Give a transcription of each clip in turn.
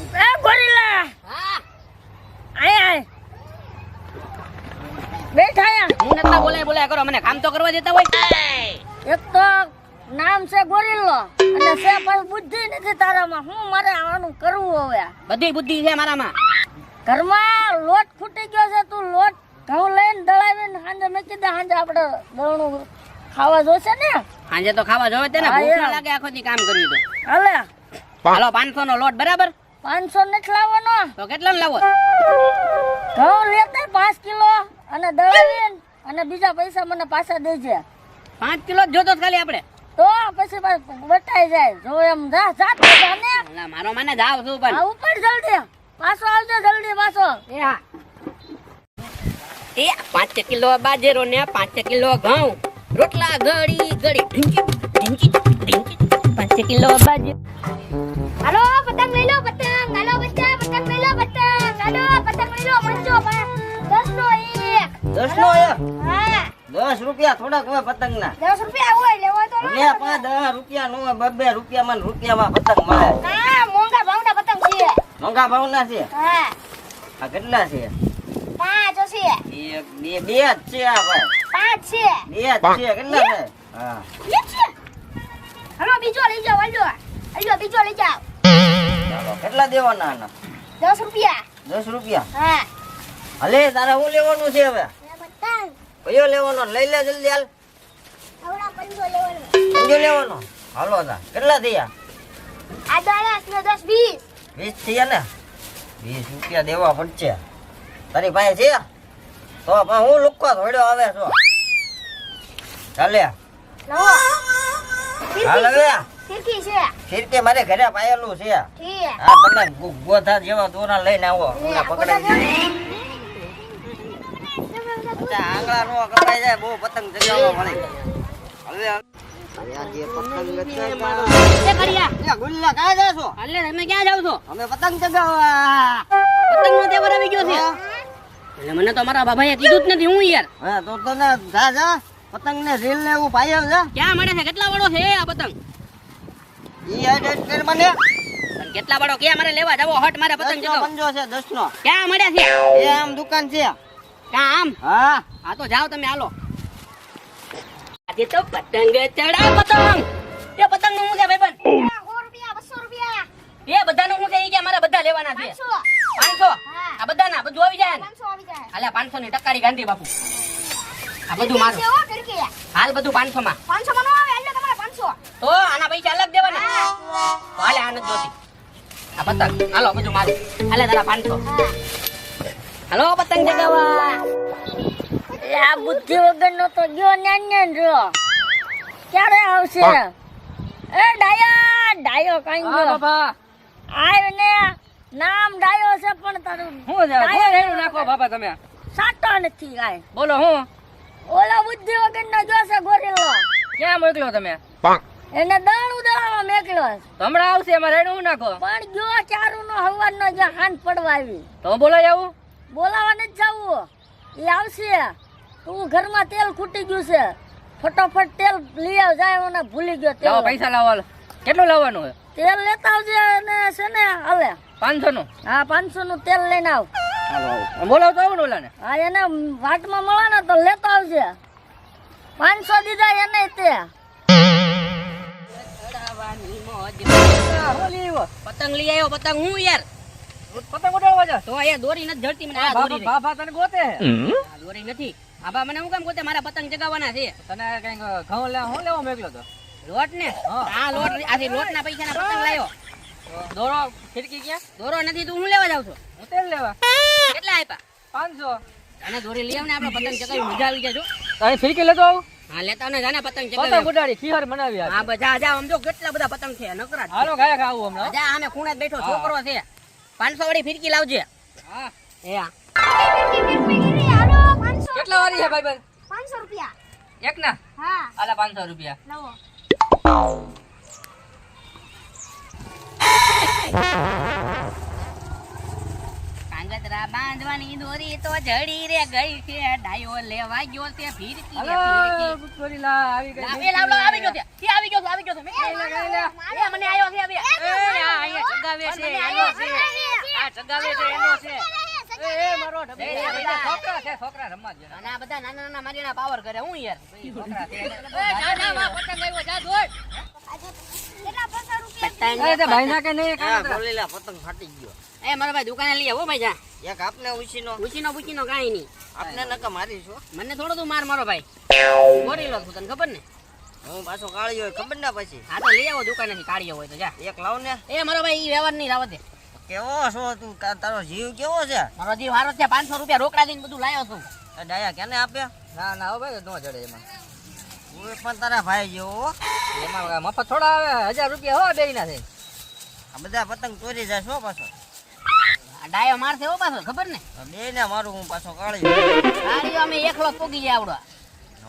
એ gorilla! હા. આય આય. બેઠા આયા. હું નતા બોલે બોલે કરો. મને કામ તો કરવા દેતા હોય. એક તો નામ છે ગોરીલો. અને છે પણ બુદ્ધિ નથી તારામાં. હું મારે આનું કરવું હવે? બધી બુદ્ધિ છે મારામાં. ઘરમાં લોટ ફૂટી ગયો છે તું લોટ ઘઉં લઈને દળાવીને સાંજે મેં દે. સાંજે આપણે દળનું ખાવા જોશે ને? સાંજે તો ખાવા જોવે તેને ભૂખ લાગે આખો દી કામ કર્યું તો. હાલે. હાલો પાંચસો નો લોટ બરાબર? પાંચસો નથી લાવવાનો તો કેટલા લાવો? ઘઉં લેતા પાંચ કિલો અને દળાવીને અને બીજા પૈસા મને પાછા દેજે. પાંચ કિલો જ જોતો ખાલી આપણે. તો પછી પાછું બટાઈ જાય. જો એમ જા જા તો જાને. મારો મને જાવ છું પણ. ઉપર જલ્દી. પાછો આવજો જલ્દી પાછો. એ હા. એ પાંચ કિલો બાજરો ને પાંચ કિલો ઘઉં. રોટલા ગળી ગળી. ઢીંચી ઢીંચી ઢીંચી પાંચ કિલો બાજરો. હાલો પતંગ લઈ લો પતંગ દસ નો એક હા દસ રૂપિયા થોડાક હોય પતંગ ના દસ રૂપિયા હોય લેવો તો લો પાંચ દસ રૂપિયા નો હોય બબે રૂપિયા માં રૂપિયામાં પતંગ મળે. હા મોંઘા ભાવના પતંગ છે. મોંઘા ભાવ ના છે? હા. આ કેટલા છે? પાંચ છે એક બે બે જ છે આ ભાઈ. પાંચ છે. બે જ છે કેટલા છે? હા. હલો બીજો લઈ જાઓ હાલો. હાલો બીજો લઈ જાઓ. ચાલો કેટલા દેવાના આના? દસ રૂપિયા. દસ રૂપિયા? હા. હલે તારે શું લેવાનું છે હવે? કયો લેવાનો લઈ લે જલ્દી હાલ. પંજો લેવાનો. હાલો દા કેટલા થયા? આ દસ ને દસ વીસ. વીસ થયા ને? વીસ રૂપિયા દેવા પડશે. તારી પાસે છે? તો પણ હું લુક્કો થોડ્યો આવે છો. ચાલે. હાલ હવે. ફિરકી છે. ફિરકે મારે ઘરે પાયેલું છે. આ હા તમે ગોથા જેવા દોરા લઈને આવો. પકડાઈ આંગળા નો કપાઈ જાય બહુ પતંગ ચગાવવા મળે. હવે આ પતંગ ચગાવવા એ કરિયા એ ગુલ્લા કાંઈ જાય છો? હાલે તમે ક્યાં જાવ છો? અમે પતંગ ચગાવવા. પતંગ નો તહેવાર આવી ગયો છે. એટલે મને તો મારા બાબાએ કીધું જ નથી હું યાર. હા તો તને જા જા. પતંગ ને રીલ ને એવું પાયો છે. ક્યાં મળે છે? કેટલા વાળો છે આ પતંગ? ઈ આઈડેટ કર મને. કેટલા વાળો? ક્યાં મારે લેવા? જાવો હટ મારે પતંગ ચગાવો. પંજો છે દસ નો ક્યાં મળ્યા છે? એ આમ દુકાન છે. ક્યાં આમ હા આ તો જાઓ તમે હાલો. આજે તો પતંગ ચડાવ પતંગ એ પતંગનું રૂપિયા બસો રૂપિયા. એ બધાનું હું કહી કે મારે બધા લેવાના છે. પાંચસો. આ બધાના? બધું આવી જાય ને? પાંચસો હાલે પાંચસો ની ટકારી ગાંધી બાપુ. આ બધું મારું. હાલ બધું પાંચસો માં પાંચસો માં નો આવે એટલે તમારે પાંચસો. તો આના પૈસા અલગ દેવાના. હાલે આનંદ જોતી. આ પતંગ. હાલો બધું મારું. હાલે તારા પાંચસો. હાલો પતંગ ચગાવવા આ બુદ્ધિ વગર નો તો ગયો ન્યાન રહ્યો. ક્યારે આવશે? એ ડાયા ડાયો કઈ ગયો. બાપા. આય ને નામ ડાયો છે પણ તારું હું છે? ડાયો નાખો બાપા તમે? સાટો નથી કાંઈ. બોલો હું? ઓલા બુદ્ધિ વગર નો જોશે ગોરેલો. ક્યાં મોકલ્યો તમે? એને દાણું દાવા મેકલ્યો હમણાં આવશે એમાં રેડું હું નાખો. પણ ગયો ચારુ નો હવાર નો જે હાન પડવા આવી. તો બોલો આવું? બોલાવા જ જવું. એ આવશે. તું ઘરમાં તેલ ખૂટી ગયું છે. ફટાફટ તેલ લઈ આવ જાય ઓને ભૂલી ગયો તેલ. પૈસા લાવો હાલો. કેટલું લાવવાનું છે તેલ લેતા આવજે અને છે ને હાલે. પાંચસો નું હા પાંચસો નું તેલ લઈને આવ. બોલાવ તો આવું ને ઓલાને. હા એને વાટમાં મળવાના તો લેતા આવજે. પાંચસો દીધા એને તે. પતંગ લઈ આવ્યો પતંગ હું યાર? પતંગ ઉડાડવા જા. તો અહીંયા દોરી નથી જડતી મને આ દોરી બાબા બાબા તને ગોતે? આ દોરી નથી. બાબા મને હું કામ ગોતે? મારા પતંગ જગાવવાના છે. તને કંઈક ઘઉં લે હું લેવો મોકલ્યો તો? લોટ ને? હા. આ લોટ આથી લોટ ના પૈસા ના પતંગ લાયો. દોરો ફિરકી ક્યાં? દોરો નથી તું હું લેવા જાવ છો? હું તેલ લેવા. કેટલા આપ્યા પાંચસો. અને દોરી લઈ આવને આપણે પતંગ ચગાવી મજા આવી જાય જો. તારી ફિરકી લેતો આવું? હા લેતા ને જાને પતંગ પતંગ ચગાવી ઉડાડી ખીહર બનાવી હા બધા જા આમ જો કેટલા બધા પતંગ છે નકરા હાલો ગાયક આવું હમણાં. જા આમે ખૂણે જ બેઠો છોકરો છે. પાંચસો વાળી ફિરકી લાવજે. હા. એ આ. કેટલા વાળી છે ભાઈ ભાઈ? પાંચસો રૂપિયા. એક ના હા. આલા પાંચસો રૂપિયા. નવો કાંગતરા બાંધવાની દોરી તો જડી રે ગઈ છે ડાયો લેવા ગયો તે ફીરકી રે હાલો લા આવી ગઈ લાવ, લાવ, આવી ગયો તે. આવી ગયો આવી ગયો મે એ, મને આયો છે, હવે. એ આ ચગાવે છે એનો છે આ ચગાવે છે એનો છે એ મારો છોકરા છે છોકરા રમવા દે અને આ બધા નાના નાના મારીના પાવર કરે હું યાર છોકરા છે એ, જા, માં પતંગ આવ્યો, જા, દોડ. પતંગ, એ તો ભાઈ ના કે નહીં હા, બોલેલા પતંગ ફાટી ગયો. એ મારા ભાઈ દુકાને લઈ આવો ભાઈ જા. એક આપને ઉછીનો. પૂછીનો પૂછીનો કાંઈ નહીં. આપને નકા મારી છો. મને થોડો તું માર મારો ભાઈ. ગોરીલો છું તને ખબર ને? હું પાછો કાળિયો હોય, ખબર ના પછી? હા તો લઈ આવો દુકાનેથી કાઢ્યો હોય તો જા. એક લાવ ને. એ મારો ભાઈ ઈ વ્યવહાર નહીં રાવત દે કેવો છો તું? તારો જીવ કેવો છે? મારો જીવ હારો છે પાંચસો રૂપિયા રોકડા દઈને બધું લાવ્યો છું. ડાયા કેને આપ્યા? ના ના ભાઈ નો જડે એમાં. હું પણ તારા ભાઈ જેવો એમાં મફત થોડા આવે હજાર રૂપિયા હો બે ના છે. આ બધા પતંગ ચોરી જાય છો પાછો. ડાયો મારશે હો પાછો ખબર ને? બે ને મારું હું પાછો અમે એકલો પોગી જાય આવડો.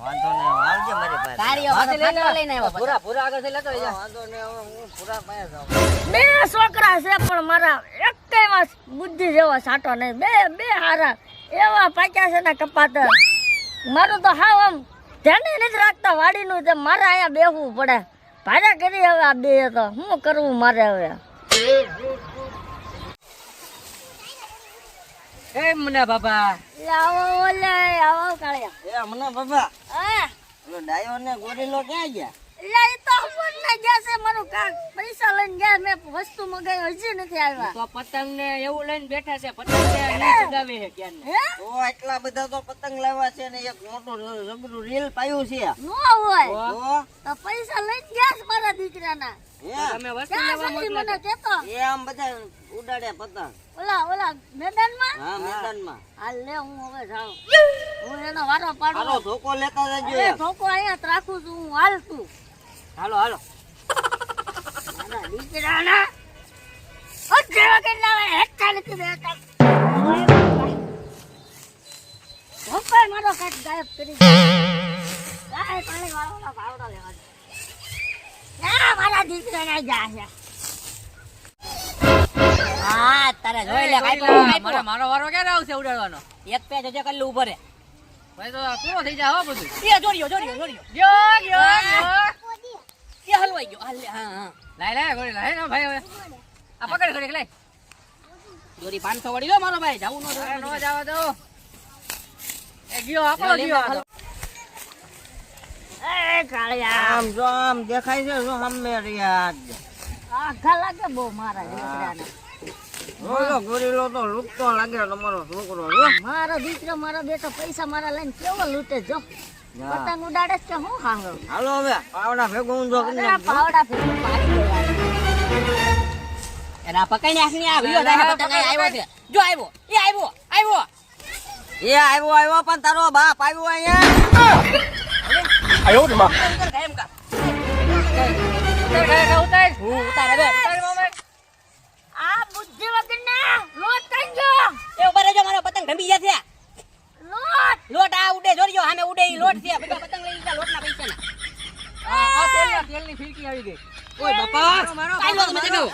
વાંધો ને આવજે મારી પાસે. ગાડીઓ હાથે લઈને આવ્યો પૂરા પૂરા આગળથી લેતો જા. વાંધો ને હું પૂરા પાસે જાઉં. બે છોકરા છે પણ મારા એકેયમાં બુદ્ધિ જેવો સાટો નહીં. બે બે હારા એવા પાક્યા છે ને કપાતર મારું તો હાવ આમ ધ્યાને નથી રાખતા વાડીનું તે મારે અહીંયા બેહવું પડે. ભાડા કરી હવે આ બે તો. શું કરવું મારે હવે? એ મને બાબા. આવો ઓલે આવો કાળિયા. એ મને બાબા. હા. ડાયો ને ગોરીલો ક્યાં ગયા? એ તો ફોન ના ગયા છે મારું કાક પૈસા લઈને ગયા મેં વસ્તુ મગાવી હજી નથી આવ્યા. તો પતંગ ને એવું લઈને બેઠા છે પતંગ ને અહીં છે ક્યાં હે? તો એટલા બધા તો પતંગ લાવ્યા છે ને એક મોટું જબરું રીલ પાયું છે. નો હોય. તો તો પૈસા લઈને ગયા છે મારા દીકરાના. તમે વસ્તુ લેવા સુધી મને કેતો? એ આમ બધા ઉડાડ્યા પતંગ. ઓલા ઓલા મેદાનમાં? હા મેદાનમાં. હાલ લે હું હવે જાઉં. હું એનો વારો પાડું. ધોકો લેતા જજો ધોકો અહીંયા રાખું છું હું હાલ તું હાલો હાલો. મારા દીકરાના મારો કાટ ગાયબ કરી ગાય પાણી વાળો ભાવડો લેવા ના મારા દીકરાના જા હા તારે જોઈ લે મારો મારો વારો ક્યારે આવશે ઉડાડવાનો? એક પેજ હજે કલ્લું ઉભરે ભાઈ તો પૂરો થઈ જાય હો બધું. એ જોડ્યો જોડ્યો જોડ્યો. ગયો એ હલવાઈ ગયો. હાલ હા હા. લાય લાય ગોળી લાય. ને ભાઈ હવે. આ પકડ ઘડી લાય. દોરી પાંચસો વળી લો મારો ભાઈ. જાવું નો નો જવા દો. એ ગયો આપણો ગયો. એ કાળિયા. આમ જો આમ દેખાય છે જો સામે રહ્યા આખા લાગે બહુ મારા દીકરાને. ઓલો ગોરીલો તો લૂંટતો લાગે તમારો છોકરો મારો દીકરો મારો બેટો પૈસા મારા લઈને કેવો લૂંટે જો. પતંગ ઉડાડે છે હું હાંગો હાલો હવે પાવડા ભેગું ઊંધો કરી આ પાવડા ફેરવી પાડી એના પકડી નાખની આ વિડિયો તારા પતંગ આવ્યો છે. જો આવ્યો એ આવ્યો આવ્યો. એ આવ્યો આવ્યો પણ તારો બાપ આવ્યો અહીંયા. ઉતાર ઉતાર હું ઉતાર મોમે આ બુદ્ધિ વગરના લોટ કંજો એ ઉપર રહેજો મારો પતંગ ઢંબી ગયા છે લોટ લોટ આ ઉડે જોડ્યો સામે ઉડે ઈ લોટ છે બધા પતંગ લઈ લીધા લોટના પૈસાના આ આ તેલના તેલની ફીરકી આવી ગઈ. ઓય બાપા મારો મારો છે હો.